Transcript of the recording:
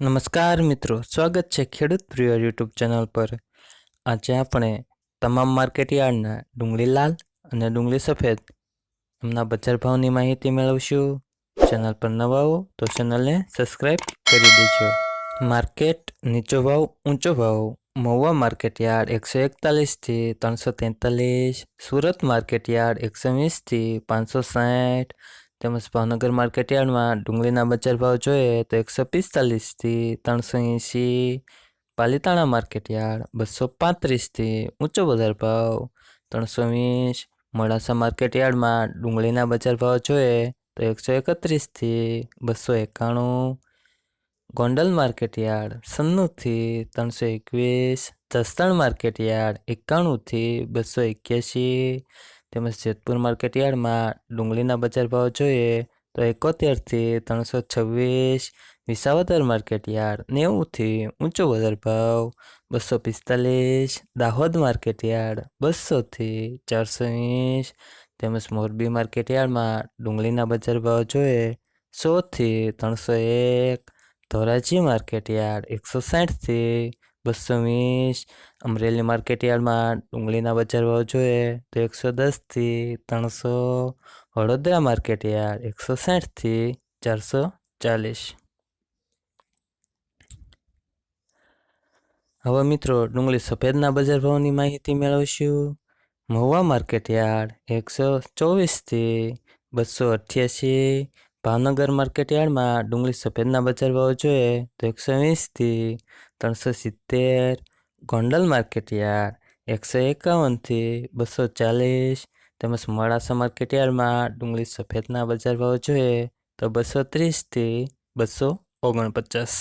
નમસ્કાર મિત્રો, સ્વાગત છે ખેડૂત પ્રિય યુટ્યુબ ચેનલ પર. આજે આપણે તમામ માર્કેટ યાર્ડના ડુંગળી લાલ અને ડુંગળી સફેદ એમના બજાર ભાવની માહિતી મેળવશું. ચેનલ પર નવા હો તો ચેનલને સબસ્ક્રાઈબ કરી દેજો. માર્કેટ નીચો ભાવ, ઊંચો ભાવ, મહુવા માર્કેટ યાર્ડ એકસો એકતાલીસથી ત્રણસો તેતાલીસ, સુરત માર્કેટયાર્ડ એકસો વીસથી પાંચસો સાઠ તેમજ ભાવનગર માર્કેટયાર્ડમાં ડુંગળીના બજાર ભાવ જોઈએ તો એકસો પિસ્તાલીસથી ત્રણસો એંસી પાલીતાણા માર્કેટ યાર્ડ, બસો પાંત્રીસથી ઊંચો બજાર ભાવ, ત્રણસો વીસ. મોડાસા માર્કેટ યાર્ડમાં ડુંગળીના બજાર ભાવ જોઈએ તો એકસો એકત્રીસથી બસો એકાણું. ગોંડલ માર્કેટ યાર્ડ, સન્નુથી ત્રણસો એકવીસ. જસદણ માર્કેટ યાર્ડ, એકાણુંથી બસો એક્યાસી તેમજ જેતપુર માર્કેટ યાર્ડમાં ડુંગળીના બજાર ભાવ જોઈએ તો એકોતેરથી ત્રણસો છવ્વીસ વિસાવદર માર્કેટ યાર્ડ, નેવુંથી ઊંચો બજાર ભાવ બસો પિસ્તાલીસ, દાહોદ માર્કેટ યાર્ડ બસોથી ચારસો વીસ, તેમજ મોરબી માર્કેટ યાર્ડમાં ડુંગળીના બજાર ભાવ જોઈએ સોથી ત્રણસો એક, ધોરાજી માર્કેટ યાર્ડ એકસો સાઠથી બસો વીસ અમરેલી માર્કેટ યાર્ડમાં ડુંગળીના બજાર ભાવ જોઈએ તો એકસો દસથી ત્રણસો, વડોદરા માર્કેટ યાર્ડ એકસો સાઠથી ચારસો ચાલીસ. હવે મિત્રો, ડુંગળી સફેદના બજાર ભાવની માહિતી મેળવશું. મહુવા માર્કેટ યાર્ડ એકસો ચોવીસથી બસો અઠ્યાસી ભાવનગર માર્કેટ યાર્ડમાં ડુંગળી સફેદના બજાર ભાવ જોઈએ તો એકસો વીસથી ત્રણસો સિત્તેર. ગોંડલ માર્કેટ યાર્ડ એકસો એકાવનથી બસો ચાલીસ. તેમજ મોડાસા માર્કેટ યાર્ડમાં ડુંગળી સફેદના બજાર ભાવ જોઈએ તો બસો ત્રીસથી બસો ઓગણપચાસ.